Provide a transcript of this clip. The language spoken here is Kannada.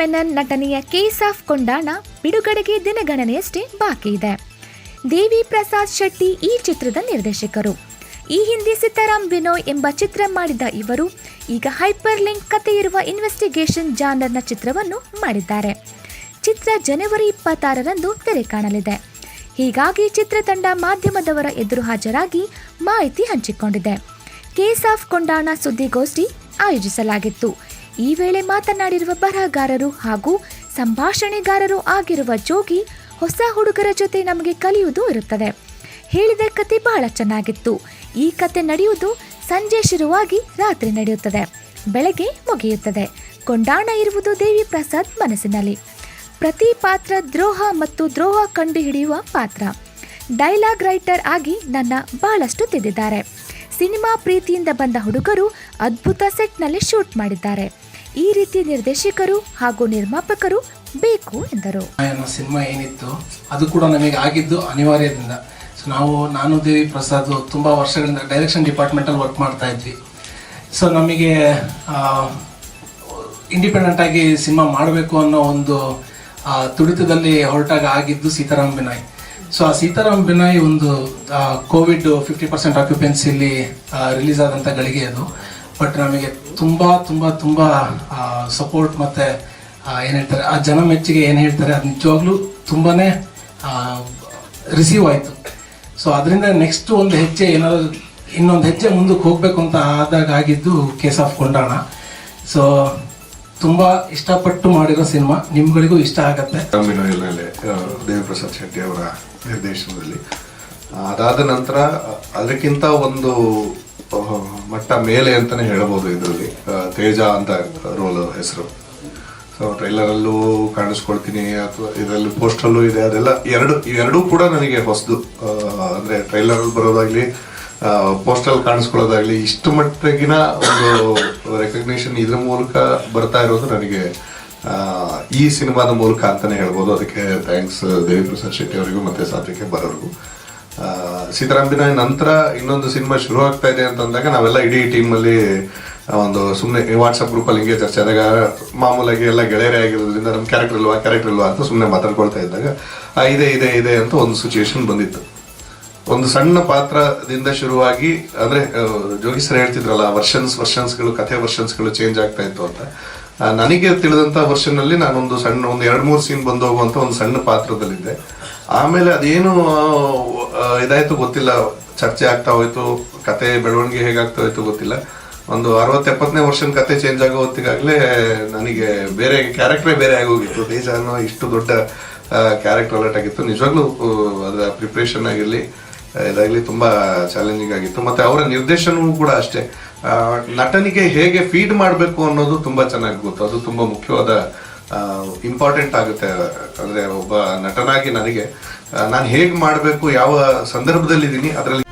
ಮೆನನ್ ನಟನೆಯ ಕೇಸ್ ಆಫ್ ಕೊಂಡಾಣ ಬಿಡುಗಡೆಗೆ ದಿನಗಣನೆಯಷ್ಟೇ ಬಾಕಿ ಇದೆ. ದೇವಿ ಪ್ರಸಾದ್ ಶೆಟ್ಟಿ ಈ ಚಿತ್ರದ ನಿರ್ದೇಶಕರು. ಈ ಹಿಂದೆ ಸೀತಾರಾಮ್ ವಿನೋಯ್ ಎಂಬ ಚಿತ್ರ ಮಾಡಿದ ಇವರು ಈಗ ಹೈಪರ್ ಲಿಂಕ್ ಇರುವ ಇನ್ವೆಸ್ಟಿಗೇಷನ್ ಜಾನರ್ನ ಚಿತ್ರವನ್ನು ಮಾಡಿದ್ದಾರೆ. ಚಿತ್ರ ಜನವರಿ ಇಪ್ಪತ್ತಾರರಂದು ತೆರೆ ಕಾಣಲಿದೆ. ಹೀಗಾಗಿ ಚಿತ್ರತಂಡ ಮಾಧ್ಯಮದವರ ಎದುರು ಹಾಜರಾಗಿ ಮಾಹಿತಿ ಹಂಚಿಕೊಂಡಿದೆ. ಕೇಸ್ ಆಫ್ ಕೊಂಡಾಣ ಸುದ್ದಿಗೋಷ್ಠಿ ಆಯೋಜಿಸಲಾಗಿತ್ತು. ಈ ವೇಳೆ ಮಾತನಾಡಿರುವ ಬರಹಗಾರರು ಹಾಗೂ ಸಂಭಾಷಣೆಗಾರರು ಆಗಿರುವ ಜೋಗಿ ಹೊಸ ಹುಡುಗರ ಜೊತೆ ನಮಗೆ ಕಲಿಯುವುದು ಇರುತ್ತದೆ. ಹೇಳಿದ ಕತೆ ಬಹಳ ಚೆನ್ನಾಗಿತ್ತು. ಈ ಕತೆ ನಡೆಯುವುದು ಸಂಜೆ ಶುರುವಾಗಿ ರಾತ್ರಿ ನಡೆಯುತ್ತದೆ. ಬೆಳಗ್ಗೆ ಮುಗಿಯುತ್ತದೆ. ಕೊಂಡಾಣ ಇರುವುದು ದೇವಿ ಪ್ರಸಾದ್ ಮನಸ್ಸಿನಲ್ಲಿ. ಪ್ರತಿ ಪಾತ್ರ ದ್ರೋಹ ಮತ್ತು ದ್ರೋಹ ಕಂಡುಹಿಡಿಯುವ ಪಾತ್ರ. ಡೈಲಾಗ್ ರೈಟರ್ ಆಗಿ ನನ್ನ ಬಹಳಷ್ಟು ತಿದ್ದಿದ್ದಾರೆ ಸಿನಿಮಾ ಪ್ರೀತಿಯಿಂದ ಬಂದ ಹುಡುಗರು ಅದ್ಭುತ ಸೆಟ್ನಲ್ಲಿ ಶೂಟ್ ಮಾಡಿದ್ದಾರೆ. ಈ ರೀತಿ ನಿರ್ದೇಶಕರು ಹಾಗೂ ನಿರ್ಮಾಪಕರು ಬೇಕು ಎಂದರು. ಸಿನಿಮಾ ಏನಿತ್ತು, ಅದು ಕೂಡ ನಮಗೆ ಆಗಿದ್ದು ಅನಿವಾರ್ಯದಿಂದ. ಸೊ ನಾವು, ನಾನು, ದೇವಿ ಪ್ರಸಾದ್ ತುಂಬ ವರ್ಷಗಳಿಂದ ಡೈರೆಕ್ಷನ್ ಡಿಪಾರ್ಟ್ಮೆಂಟಲ್ಲಿ ವರ್ಕ್ ಮಾಡ್ತಾ ಇದ್ವಿ. ಸೊ ನಮಗೆ ಇಂಡಿಪೆಂಡೆಂಟ್ ಆಗಿ ಸಿನಿಮಾ ಮಾಡಬೇಕು ಅನ್ನೋ ಒಂದು ತುಡಿತದಲ್ಲಿ ಹೊರಟಾಗ ಆಗಿದ್ದು ಸೀತಾರಾಮ್ ಬಿನಾಯ್. ಸೊ ಆ ಸೀತಾರಾಮ್ ಬಿನಾಯ್ ಒಂದು ಕೋವಿಡ್ ಫಿಫ್ಟಿ ಪರ್ಸೆಂಟ್ ಆಕ್ಯುಪೆನ್ಸಿಲಿ ರಿಲೀಸ್ ಆದಂಥ ಗಳಿಗೆ ಅದು. ಬಟ್ ನಮಗೆ ತುಂಬ ತುಂಬ ತುಂಬ ಸಪೋರ್ಟ್ ಮತ್ತು ಏನು ಹೇಳ್ತಾರೆ, ಆ ಜನ ಮೆಚ್ಚುಗೆ ಏನು ಹೇಳ್ತಾರೆ, ಅದು ನಿಜವಾಗ್ಲೂ ತುಂಬಾ ರಿಸೀವ್ ಆಯಿತು. ಸೊ ಅದರಿಂದ ನೆಕ್ಸ್ಟ್ ಒಂದು ಹೆಜ್ಜೆ ಏನಾದರೂ, ಇನ್ನೊಂದು ಹೆಜ್ಜೆ ಮುಂದಕ್ಕೆ ಹೋಗಬೇಕು ಅಂತ ಆದಾಗ ಆಗಿದ್ದು ಕೇಸ್ ಆಫ್ ಕೊಂಡಾಣ ಸೊ ತುಂಬ ಇಷ್ಟಪಟ್ಟು ಮಾಡಿರೋ ಸಿನಿಮಾ, ನಿಮ್ಗಳಿಗೂ ಇಷ್ಟ ಆಗತ್ತೆ. ದೇವಿಪ್ರಸಾದ್ ಶೆಟ್ಟಿ ಅವರ ನಿರ್ದೇಶನದಲ್ಲಿ. ಅದಾದ ನಂತರ, ಅದಕ್ಕಿಂತ ಒಂದು ಮಟ್ಟ ಮೇಲೆ ಅಂತಾನೆ ಹೇಳಬಹುದು ಇದರಲ್ಲಿ. ತೇಜ ಅಂತ ರೋಲ್ ಹೆಸರು. ಸೊ ಟ್ರೈಲರಲ್ಲೂ ಕಾಣಿಸ್ಕೊಳ್ತೀನಿ, ಅಥವಾ ಇದರಲ್ಲಿ ಪೋಸ್ಟಲ್ಲೂ ಇದೆ. ಅದೆಲ್ಲ ಎರಡು, ಇವೆರಡೂ ಕೂಡ ನನಗೆ ಹೊಸದು. ಅಂದ್ರೆ ಟ್ರೈಲರಲ್ಲಿ ಬರೋದಾಗ್ಲಿ ಪೋಸ್ಟಲ್ ಕಾಣಿಸ್ಕೊಳ್ಳೋದಾಗ್ಲಿ, ಇಷ್ಟು ಮಟ್ಟಿಗಿನ ಒಂದು ರೆಕಗ್ನಿಷನ್ ಇದ್ರ ಮೂಲಕ ಬರ್ತಾ ಇರೋದು ನನಗೆ ಈ ಸಿನಿಮಾದ ಮೂಲಕ ಅಂತಾನೆ ಹೇಳ್ಬೋದು. ಅದಕ್ಕೆ ಥ್ಯಾಂಕ್ಸ್ ದೇವಿ ಪ್ರಸಾದ್ ಶೆಟ್ಟಿ ಅವರಿಗೂ ಮತ್ತೆ ಸಾತ್ವಿಕೆ ಬರೋರಿಗೂ ಸೀತಾರಾಮ್ ನಂತರ ಇನ್ನೊಂದು ಸಿನಿಮಾ ಶುರು ಆಗ್ತಾ ಇದೆ ಅಂತ ಅಂದಾಗ ನಾವೆಲ್ಲ ಇಡೀ ಟೀಮ್ ಅಲ್ಲಿ ಒಂದು ಸುಮ್ಮನೆ ವಾಟ್ಸಪ್ ಗ್ರೂಪ್ ಅಲ್ಲಿ ಹಿಂಗೆ ಚರ್ಚೆ ಆದಾಗ ಮಾಮೂಲಾಗಿ ಎಲ್ಲ ಗೆಳೆಯರೇ ಆಗಿರೋದ್ರಿಂದ ನಮ್ಮ ಕ್ಯಾರೆಕ್ಟರ್ ಇಲ್ವಾ ಕ್ಯಾರೆಕ್ಟರ್ ಇಲ್ವಾ ಅಂತ ಸುಮ್ಮನೆ ಮಾತಾಡ್ಕೊಳ್ತಾ ಇದ್ದಾಗ ಇದೆ ಇದೆ ಇದೆ ಅಂತ ಒಂದು ಸಿಚುವೇಶನ್ ಬಂದಿತ್ತು. ಒಂದು ಸಣ್ಣ ಪಾತ್ರದಿಂದ ಶುರುವಾಗಿ, ಅಂದ್ರೆ ಜೋಗಿ ಸರ್ ಹೇಳ್ತಿದ್ರಲ್ಲ ವರ್ಷನ್ಸ್ ವರ್ಷನ್ಸ್ಗಳು ಕಥೆ ವರ್ಷನ್ಸ್ಗಳು ಚೇಂಜ್ ಆಗ್ತಾ ಇತ್ತು ಅಂತ. ನನಗೆ ತಿಳಿದಂತ ವರ್ಷನ್ ಅಲ್ಲಿ ನಾನೊಂದು ಸಣ್ಣ, ಒಂದು ಎರಡು ಮೂರು ಸೀನ್ ಬಂದು ಹೋಗುವಂತ ಒಂದು ಸಣ್ಣ ಪಾತ್ರದಲ್ಲಿದ್ದೆ. ಆಮೇಲೆ ಅದೇನು ಇದಾಯ್ತು, ಗೊತ್ತಿಲ್ಲ. ಚರ್ಚೆ ಆಗ್ತಾ ಹೋಯ್ತು, ಕತೆ ಬೆಳವಣಿಗೆ ಹೇಗಾಗ್ತಾ ಹೋಯ್ತು ಗೊತ್ತಿಲ್ಲ. ಒಂದು ಅರವತ್ತು ಎಪ್ಪತ್ತನೇ ವರ್ಷನ್ ಕತೆ ಚೇಂಜ್ ಆಗೋ ಹೊತ್ತಿಗಾಗಲೇ ನನಗೆ ಬೇರೆ ಕ್ಯಾರೆಕ್ಟರೇ ಬೇರೆ ಆಗೋಗಿತ್ತು ದೇಶ ಅನ್ನೋ ಇಷ್ಟು ದೊಡ್ಡ ಕ್ಯಾರೆಕ್ಟರ್ ಅಲರ್ಟ್ ಆಗಿತ್ತು. ನಿಜವಾಗ್ಲೂ ಅದರ ಪ್ರಿಪ್ರೇಷನ್ ಆಗಿರಲಿ, ಇದಾಗಲಿ ತುಂಬಾ ಚಾಲೆಂಜಿಂಗ್ ಆಗಿತ್ತು. ಮತ್ತೆ ಅವರ ನಿರ್ದೇಶನವೂ ಕೂಡ ಅಷ್ಟೇ. ನಟನಿಗೆ ಹೇಗೆ ಫೀಡ್ ಮಾಡಬೇಕು ಅನ್ನೋದು ತುಂಬಾ ಚೆನ್ನಾಗಿ ಗೊತ್ತು. ಅದು ತುಂಬಾ ಮುಖ್ಯವಾದ ಇಂಪಾರ್ಟೆಂಟ್ ಆಗುತ್ತೆ. ಅಂದ್ರೆ ಒಬ್ಬ ನಟನಾಗಿ ನನಗೆ ನಾನು ಹೇಗೆ ಮಾಡಬೇಕು ಯಾವ ಸಂದರ್ಭದಲ್ಲಿ ಇದ್ದೀನಿ ಅದರಲ್ಲಿ